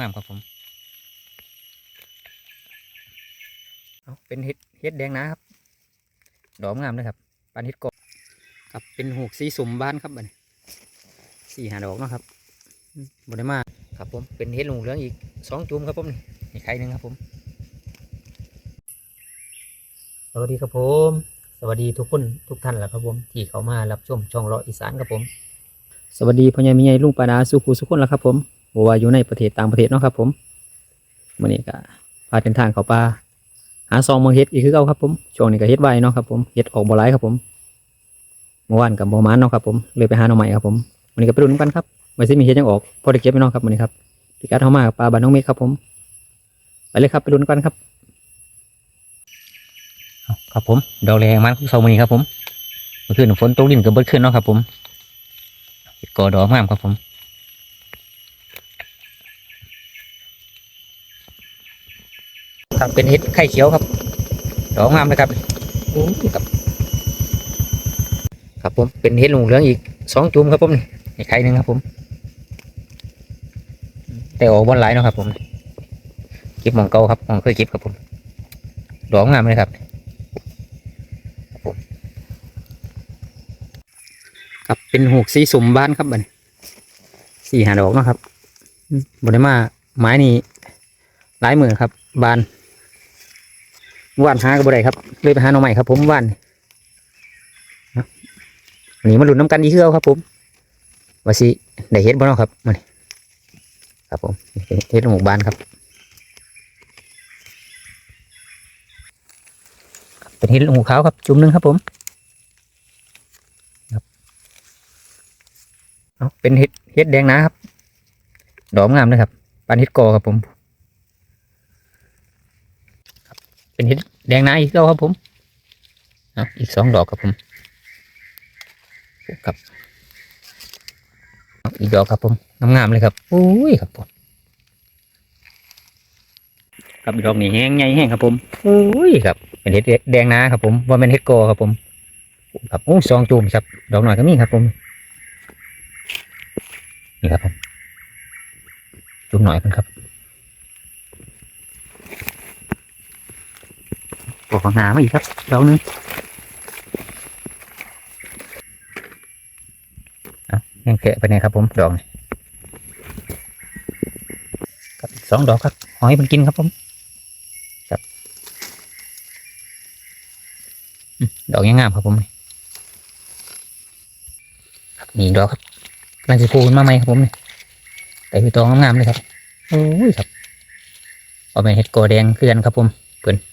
งามครับผมเอาเป็นเห็ดเห็ดแดงนะครับ ดอกงามเลยครับปานเห็ดกบครับเป็นหูกสีสมบ้านครับบัดนี้สี่หาดอกเนาะครับอืมบได้มาครับผมเป็นเห็ดหูเหลืองอีกสองจุ่มครับผมนี่อีกไข่หนึ่งครับผมสวัสดีครับผม สวัสดีทุกคนทุกท่านแหละครับผม ที่เข้ามารับชมช่องเลาะอีสานครับผม สวัสดีพ่อใหญ่แม่ใหญ่ลุงปาดาสุขุสุขคนแล้วครับผม บ่ว่าอยู่ในประเทศต่างประเทศเนาะครับ ผมวันนี้ก็พาเดินทางเข้าป่าหาซองเมืองเฮ็ดอีกคือเก่าครับผมช่วงนี้ก็เฮ็ดไว้เนาะครับผมเฮ็ดออกบ่หลายครับผมเมื่อวานกับบ่มานเนาะครับผมเลยไปหาหน่อใหม่ครับผมวันนี้ก็ไปดูนำกันครับว่าสิมีเฮ็ดยังออกพอได้เก็บไปเนาะครับวันนี้ครับพิกัดเฮามากับปลาบ้านน้องเมฆครับผมไปเลยครับไปดูนำกันครับครับผมดอกแรงมันคือเซามื้อนี้ครับผมเมื่อคืนฝนตกดินก็เบิดขึ้นเนาะครับผมเห็ดกอดอกงามครับผม ครับเป็นเห็ดไข่เขียวครับดอกงามเลยครับครับครับผมเป็นเห็ดหลงเหลืองอีกสองจุ่มครับผมนี่อีกไข่หนึ่งครับผม แต่ออกบอนหลายเนาะครับผมเก็บมองเก่าครับมองเคยเก็บครับผมดอกงามเลยครับครับเป็นหูกสีสมบ้านครับบันสี่หาดอกเนาะครับอืมบได้มาไม้นี่หลายหมือครับ บาน ว่านหาก็บ่ได้ครับ เลยไปหาหน่อใหม่ครับ ผมว่านนะวันนี้มาลุ้นน้ำกันอีกคือเอาครับ ผมว่าสิได้เฮ็ดบ่เนาะครับมานี่ครับผมเฮ็ดหมกบานครับ เป็นเฮ็ดหมูขาวครับ จุ่มหนึงครับผมเอาเป็นเห็ดเห็ดแดงนะครับ ดอกงามเลยครับปานเห็ดกอครับผมครับ เป็นเห็ดแดงนาอีกแล้วครับผมอาอีกสองดอกครับผมครับอีกดอกครับผมงามๆเลยครับโอ้ยครับผมครับดอกนี้แห้งใหญ่แห้งครับผมโอ้ยครับเป็นเห็ดแดงนาครับผมว่าเป็นเห็ดกอครับผมครับโอ้สองจุ่มครับ ดอกหน่อยก็มีครับผมนี่ครับผมจุ่มหน่อยเพิ่นครับ ตัวของหามาอีกครับดอกหนึงอะยังแกะไปไหนครับ ผมดอกครับสองดอกครับหอยมันกินครับผมครับดอกยังงามครับผมนี่อีกดอกครับกำลังจะพูขึ้นมาใหมครับผมนี่แต่พี่ตองงามๆเลยครับโอ้ยครับเอาเป็นเห็ดโกแดงคือนครับผมเพื่อนอีก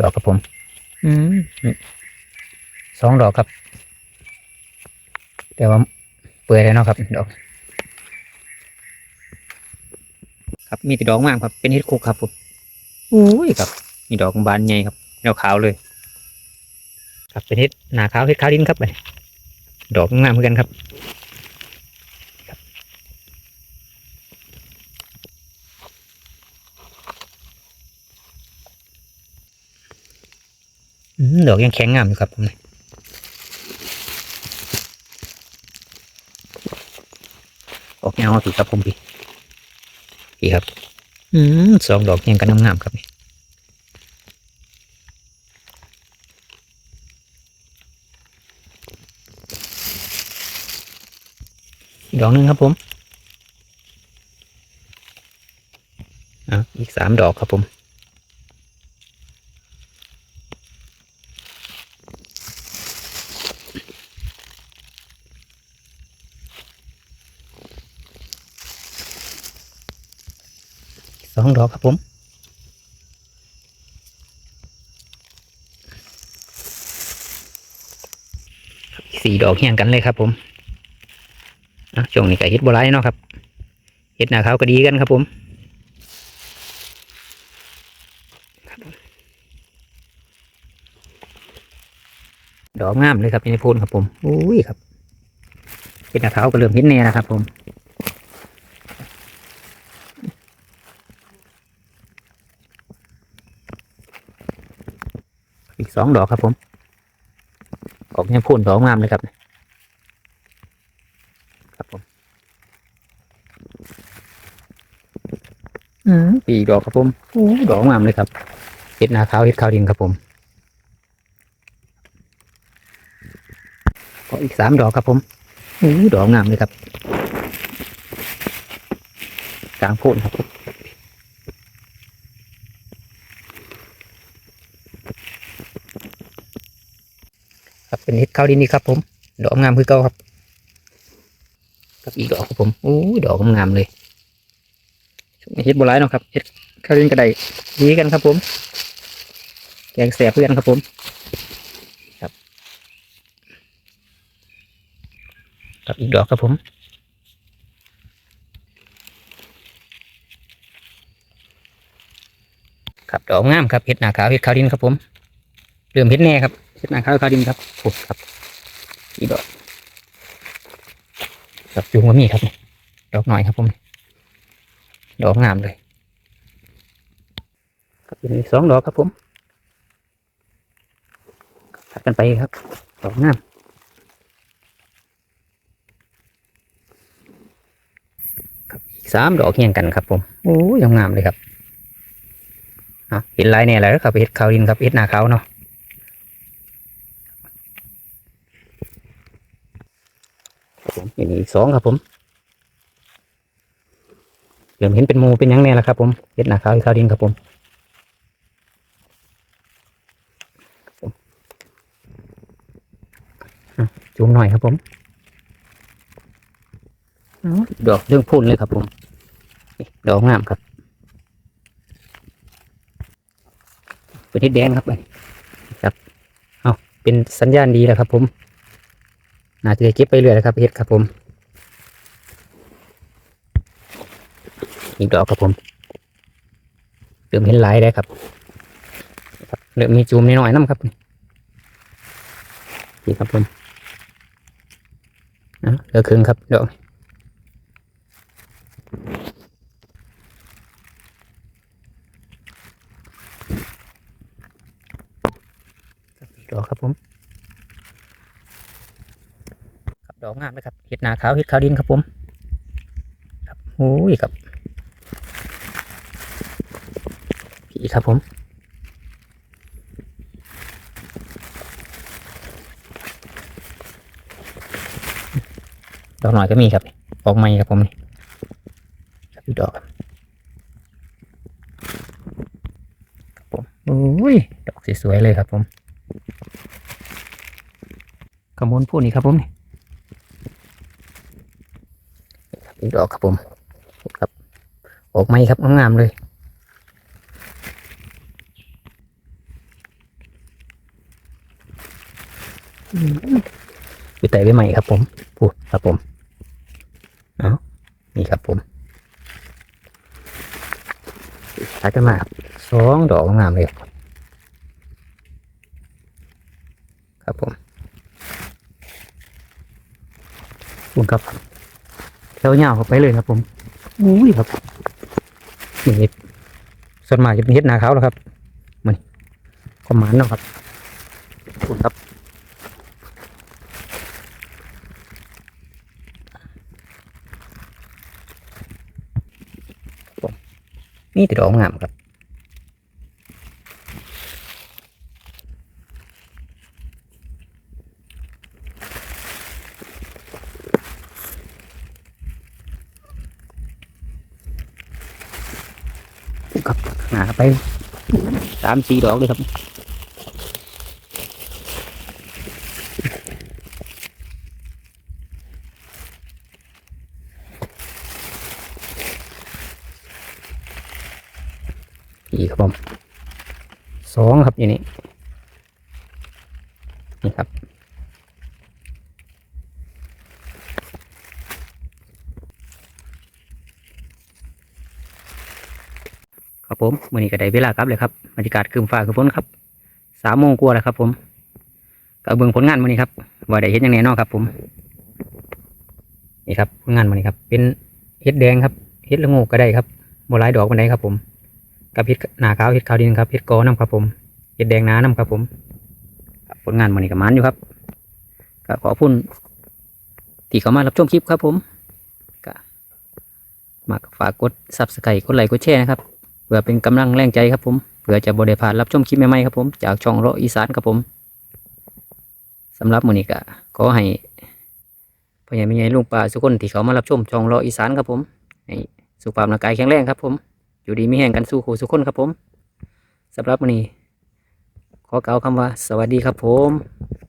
ดอกครับผม อืมนี่สองดอกครับ แต่ว่าเปื่อยแล้วเนาะครับ ดอก ครับมีแต่ดอกมากครับ เป็นเห็ดคุกครับผมโอ้ยครับมีดอกบานใหญ่ครับแนวขาวเลย ครับเป็นเห็ดหนาขาวเห็ดขาวดินครับไปดอกงามเหมือนกันครับครับ ดอกยังแข็งงามอยู่ครับผมนี่ออกเงาสิครับผมพี่พี่ครับ อืมสองดอกยังกันงามๆครับนี่อีกดอกหนึ่งครับผม อะอีกสามดอกครับผม ส องดอกครับผมสี่ดอกเฮียงกันเลยครับ ผมอะช่วงนี้ก็เฮ็ดบัวไรเนาะครับเฮ็ดหน้าขาวก็ดีกันครับผมดอกงามเลยครับในโพนครับผมอุ้ยครับเฮ็ดหน้าขาวก็เริ่มเห็นแน่นะครับผม อีกสองดอกครับผม ออกยังพุ่นดอกงามเลยครับครับผมอือปีดอกครับผมอดอกงามเลยครับเห็ดนาขาวเห็ดขาวดินครับผมก็อีกสามดอกครับผมโอ้ดอกงามเลยครับกลางพุ่นครับ เป็นเห็ดขาวดินนี่ครับผม ดอกงามคือเก่าครับกับอีกดอกครับผมโอ้ดอกงามเลยช่วงนี้เฮ็ดบัวร้ายเนาะครับเฮ็ดข้าวเล่นกระไดดีกันครับผมแกงแสบเพื่อนครับผมครับกับอีกดอกครับผมครับดอกงามครับเห็ดหนาขาวเห็ดขาวดินครับผมเริ่มเห็ดแน่ครับ เห็ดหนาขาวเห็ดขาวดินครับโอ้ครับอีกดอกกับจุงก็มีครับนี่ดอกหน่อยครับผมดอกงามเลยครับอีกสองดอกครับผมถัดกันไปครับดอกงามครับอีกสามดอกเฮียงกันครับผมโอ้ยงามเลยครับเอาเห็นลายเนี่ยแล้วครับเห็ดขาวดินครับเห็ดหนาขาวเนาะครับ ผมอันนี้อีกสองครับผมเริ่มเห็นเป็นมูเป็นยังแน่แล้วครับ ผมเห็ดหนาขาวเห็ดขาวดินครับผมครับผมอ่มหน่อยครับผมดอกเรื่องพุ่นเลยครับผมดอกงามครับเป็นเห็ดแดงครับอันนี้ครับเอาเป็นสัญญาณดีแล้วครับผม น่าจะได้เก็บไปเรื่อยนะครับเห็ดครับผม อีกดอกครับผมเริ่มเห็นลายได้ครับครับเริ่มมีจูมนิดหน่อยน้ำครับนี่นี่ครับผมนะเหลือครึ่งครับดอกครับอีกดอกครับผมครับดอก งามเลยครับเห็ดหนาขาวเห็ดขาวดินครับผม ครับโอ้ยครับผีครับผมดอกหน่อยก็มีครับออกใหม่ครับผมนี่ครับดอกครับผมโอ้ยดอกสวยๆเลยครับผมขมวลพูดนี่ครับผมนี่ครับ อีกดอกครับผมครับ ออกใหมครับงามๆเลยอยู่แต่ไว้ใหม่ครับผมพูครับผมเอานี่ครับผมตัดกันมาสองดอกงามเลยครับครับผมคุณครับ แถวเงาวเข้าไปเลยครับ ผมอุ้ยครับนี่เห็ดส่วนมากจะเป็นเห็ดนาขาวแล้วครับ มันก็หมานแล้วครับคุณครับนี่ติดอกงามครับหนาไป สามสี่ดอกเลยครับอีกครับผมสองครับอย่างนี้ครับครับ ผมวันนี้ก็ได้เวลากลับเลยครับบรรยากาศคืมฟ้าคือฝนครับสามโมงกว่าแล้วครับ ผมก็เบิ่งผลงานวันนี้ครับว่าได้เห็นอย่างแน่นอนครับ ผมนี่ครับผลงานวันนี้ครับ เป็นเห็ดแดงครับเห็ดละงกก็ได้ครับโบราณดอกวันไหนครับ ผมกับเห็ดหนาขาวเห็ดขาวดินครับเห็ดกอน้ำครับ ผมเห็ดแดงน้าน้ำครับ ผมผลงานมันนี่กับมันอยู่ครับก็ขอพุ่นที่เขามารับชมคลิปครับ ผมก็มักฝากกด subscribe กดไลค์กดแชร์นะครับ พื่อเป็นกำลังแรงใจครับผมเพื่อจะบริพาดรับชมคลิปใหม่ๆครับผมจากช่องเลาะอีสานครับผมสำหรับมือนี้ก็ขอให้พ่อใหญ่แม่ใหญ่ลุงป้าทุกคนที่เขามารับชมช่องเลาะอีสานครับผมให้สุขภาพร่างกายแข็งแรงครับผมอยู่ดีมีแห่งกันสู้คู่สุขคนครับผมสำหรับวันนี้ขอกล่าวคำว่า สวัสดีครับผม